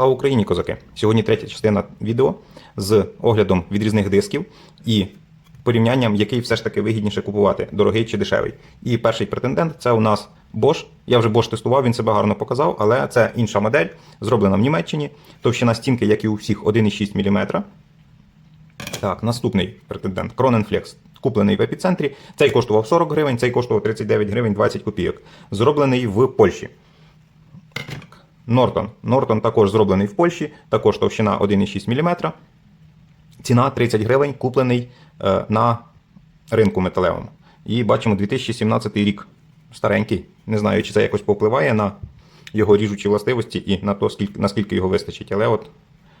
Слава Україні, козаки! Сьогодні третя частина відео з оглядом відрізних дисків і порівнянням, який все ж таки вигідніше купувати, дорогий чи дешевий. І перший претендент це у нас Bosch. Я вже Bosch тестував, він себе гарно показав, але це інша модель, зроблена в Німеччині. Товщина стінки, як і у всіх, 1,6 мм. Так, наступний претендент Kronenflex. Куплений в епіцентрі. Цей коштував 40 гривень, цей коштував 39 гривень 20 копійок. Зроблений в Польщі. Нортон. Нортон також зроблений в Польщі, також товщина 1,6 мм. Ціна 30 гривень, куплений е, на ринку металевому. І бачимо 2017 рік. Старенький. Не знаю, чи це якось повпливає на його ріжучі властивості і на то, скільки, наскільки його вистачить. Але от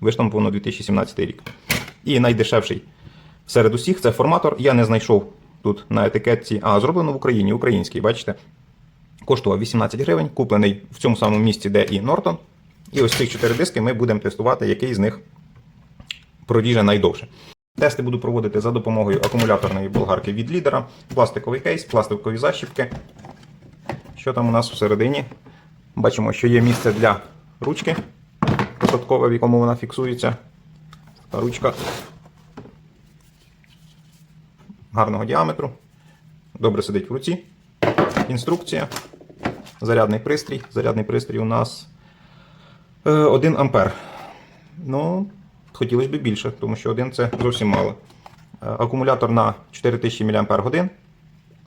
виштамповано 2017 рік. І найдешевший серед усіх це форматор. Я не знайшов тут на етикетці. А, зроблено в Україні, український, бачите? Коштував 18 гривень, куплений в цьому самому місці, де і Нортон. І ось цих 4 диски ми будемо тестувати, який з них проріже найдовше. Тести буду проводити за допомогою акумуляторної болгарки від лідера, пластиковий кейс, пластикові защіпки. Що там у нас всередині? Бачимо, що є місце для ручки посадкове, в якому вона фіксується. Така ручка гарного діаметру. Добре сидить в руці. Інструкція. Зарядний пристрій. Зарядний пристрій у нас е, 1 ампер. Ну, хотілося б більше, тому що один це зовсім мало. Е, Акумулятор на 4000 мАч.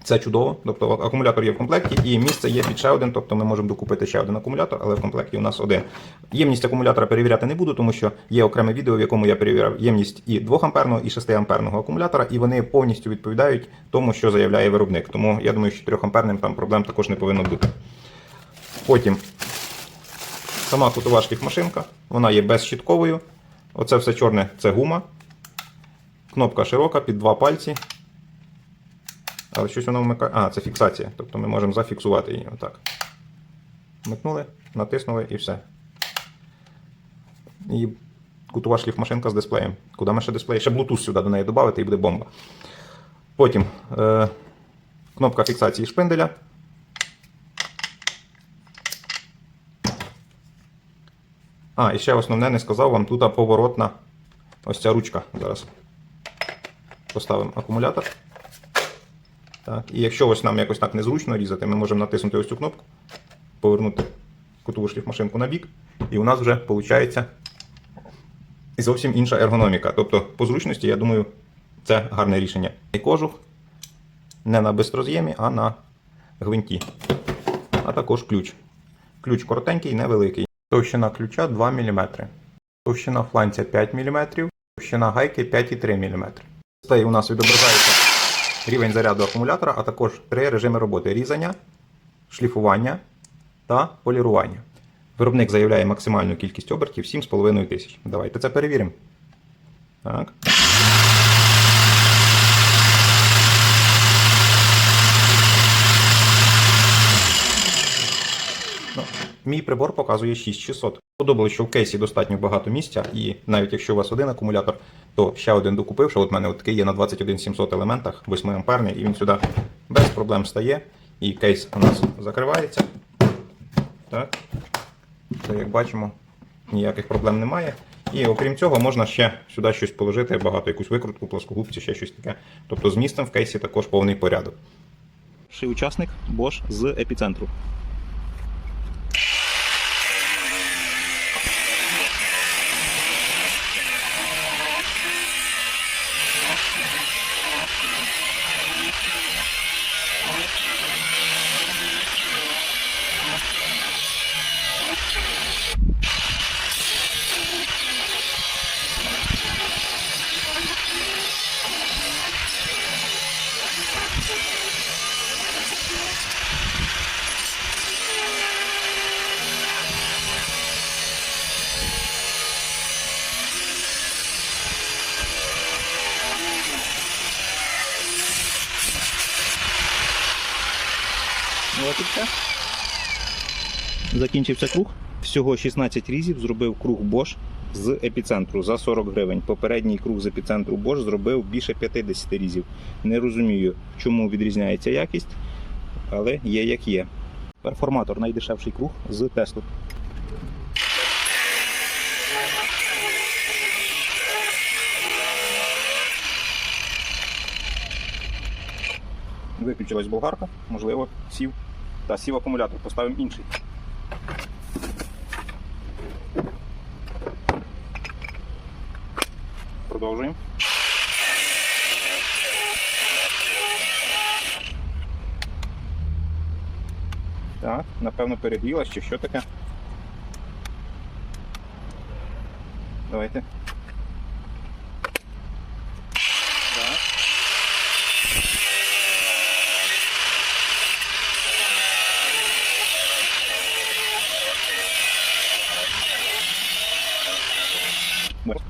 Це чудово. Тобто акумулятор є в комплекті і місце є під ще один, тобто ми можемо докупити ще один акумулятор, але в комплекті у нас один. Ємність акумулятора перевіряти не буду, тому що є окреме відео, в якому я перевіряв ємність і 2 амперного, і 6 амперного акумулятора, і вони повністю відповідають тому, що заявляє виробник. Тому я думаю, що 3 амперним там проблем також не повинно бути. Потім сама кутова шліфмашинка, вона є безщітковою. Оце все чорне це гума. Кнопка широка під два пальці. Але щось воно вмикає. А, це фіксація. Тобто ми можемо зафіксувати її. Отак. Вмикнули, натиснули і все. І кутова шліфмашинка з дисплеєм. Куди ми ще дисплей? Ще Bluetooth сюди до неї додати і буде бомба. Потім е, кнопка фіксації шпинделя. А, і ще основне не сказав вам, тут поворотна ось ця ручка. Зараз поставимо акумулятор. Так, І якщо ось нам якось так незручно різати, ми можемо натиснути ось цю кнопку, повернути кутову шліфмашинку на бік, і у нас вже виходить зовсім інша ергономіка. Тобто, по зручності, я думаю, це гарне рішення. І кожух не на бистроз'ємі, а на гвинті. А також ключ. Ключ коротенький, невеликий. Товщина ключа 2 мм. Товщина фланця 5 мм, товщина гайки 5,3 мм. Дисплей у нас відображається рівень заряду акумулятора, а також три режими роботи: різання, шліфування та полірування. Виробник заявляє максимальну кількість обертів 7,5 тисяч. Давайте це перевіримо. Так. Мій прибор показує 6600. Подобалося, що в кейсі достатньо багато місця, і навіть якщо у вас один акумулятор, то ще один докупивши. От в мене от такий є на 21700 елементах, 8 амперний, і він сюди без проблем стає. І кейс у нас закривається. Так. Це, як бачимо, ніяких проблем немає. І окрім цього, можна ще сюди щось положити, багато якусь викрутку, плоскогубці, ще щось таке. Тобто з місцем в кейсі також повний порядок. Ший учасник Bosch з епіцентру. Закінчився круг. Всього 16 різів зробив круг Bosch з епіцентру за 40 гривень. Попередній круг з епіцентру Bosch зробив більше 50 різів. Не розумію, чому відрізняється якість, але є як є. Перформатор найдешевший круг з Теслу. Виключилась болгарка, можливо, сів. Та сів акумулятор, поставимо інший. Продовжуємо. Так, напевно, перегрілась чи що таке. Давайте. Так. Вот.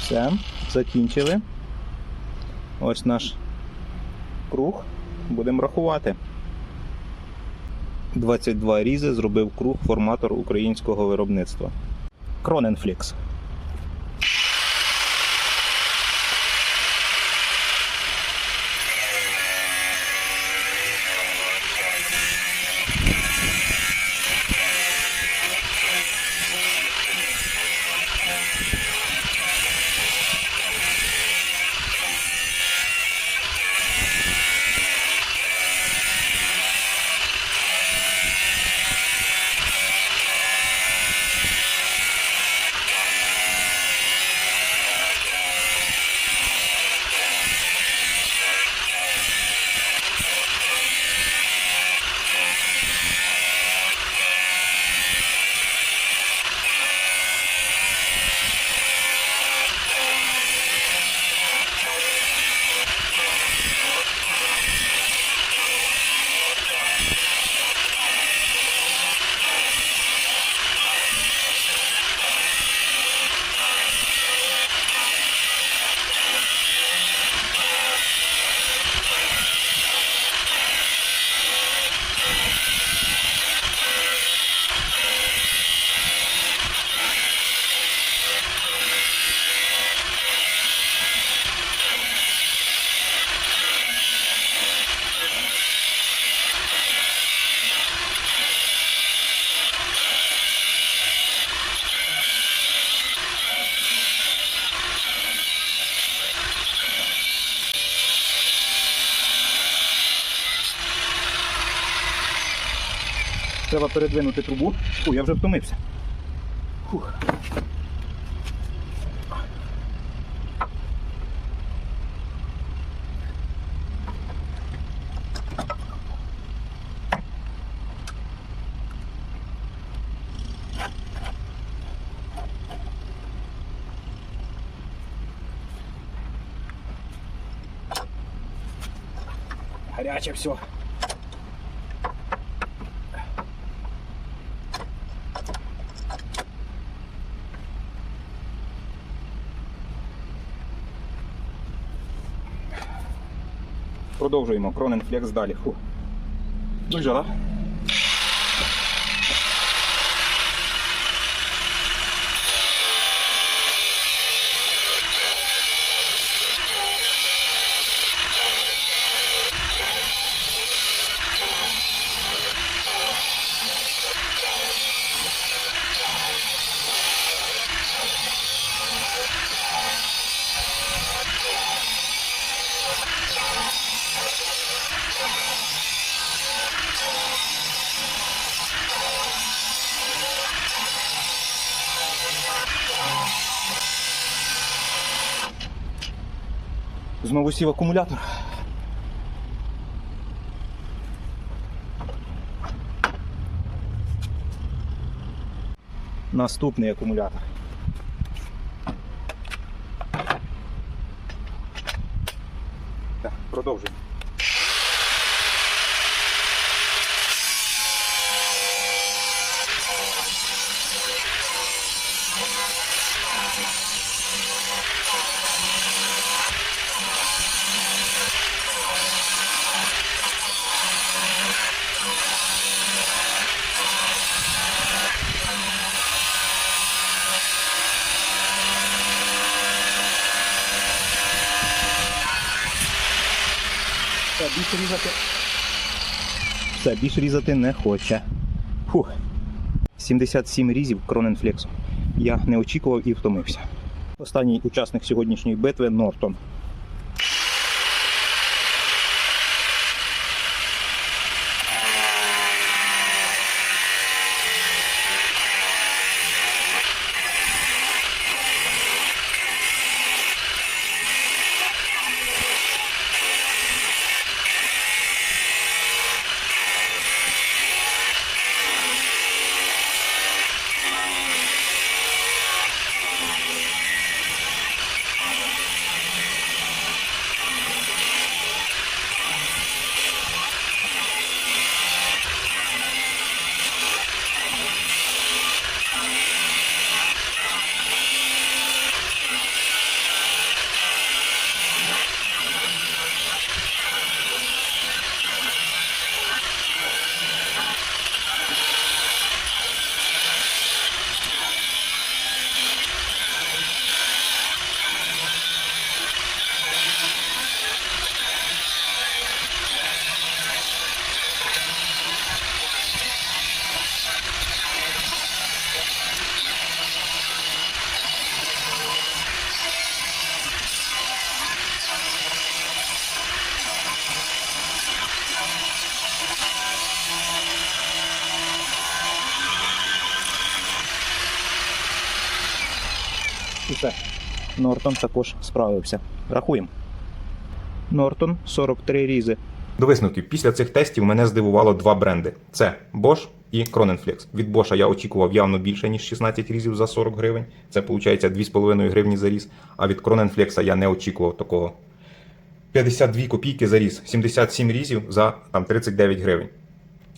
Все, закінчили. Ось наш круг. Будемо рахувати. 22 різи зробив круг форматор українського виробництва. Кроненфлікс. Треба передвинути трубу. Фу, я вже втомився. Фух. Гаряче все. Продовжуємо. Кроненфлекс далі. Фу. Ну, жара. Знову сів акумулятор. Наступний акумулятор. Так, продовжуємо. Все, більше різати. Все, більше різати не хоче. Фух. 77 різів Кроненфлексу. Я не очікував і втомився. Останній учасник сьогоднішньої битви Нортон. Все. Нортон також справився. Рахуємо. Нортон 43 різи. До висновків. Після цих тестів мене здивувало два бренди: це Bosch і Kronenflex. Від Bosch я очікував явно більше, ніж 16 різів за 40 гривень. Це виходить 2,5 гривні за різ. А від Kronenflex я не очікував такого. 52 копійки за різ, 77 різів за там, 39 гривень.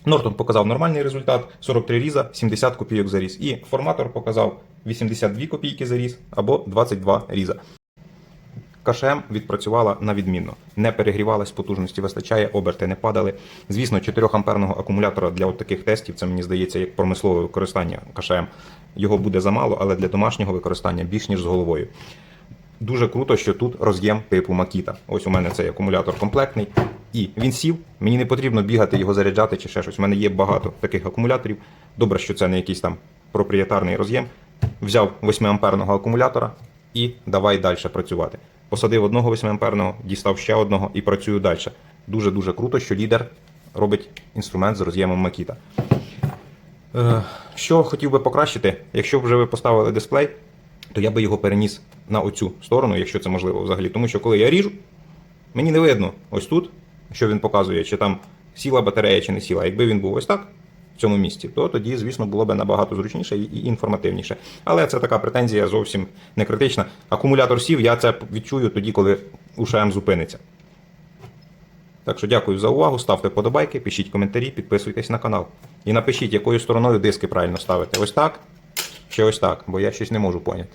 Нортон показав нормальний результат 43 різа, 70 копійок за різ. І форматор показав 82 копійки за різ або 22 різа. КШМ відпрацювала на відмінно. Не перегрівалась, потужності вистачає, оберти не падали. Звісно, 4 амперного акумулятора для таких тестів, це мені здається, як промислове використання КШМ. Його буде замало, але для домашнього використання більш ніж з головою. Дуже круто, що тут роз'єм типу Макіта. Ось у мене цей акумулятор комплектний. І він сів, мені не потрібно бігати його заряджати чи ще щось. У мене є багато таких акумуляторів. Добре, що це не якийсь там проприєтарний роз'єм. Взяв 8 амперного акумулятора і давай далі працювати. Посадив одного 8 амперного, дістав ще одного і працюю далі. Дуже-дуже круто, що лідер робить інструмент з роз'ємом Макіта. Е, Що хотів би покращити, якщо вже ви поставили дисплей, то я би його переніс на оцю сторону, якщо це можливо взагалі. Тому що коли я ріжу, мені не видно ось тут, що він показує, чи там сіла батарея, чи не сіла. Якби він був ось так, в цьому місці, то тоді, звісно, було б набагато зручніше і інформативніше. Але це така претензія зовсім не критична. Акумулятор сів, я це відчую тоді, коли УШМ зупиниться. Так що дякую за увагу, ставте подобайки, пишіть коментарі, підписуйтесь на канал. І напишіть, якою стороною диски правильно ставити. Ось так чи ось так, бо я щось не можу поняти.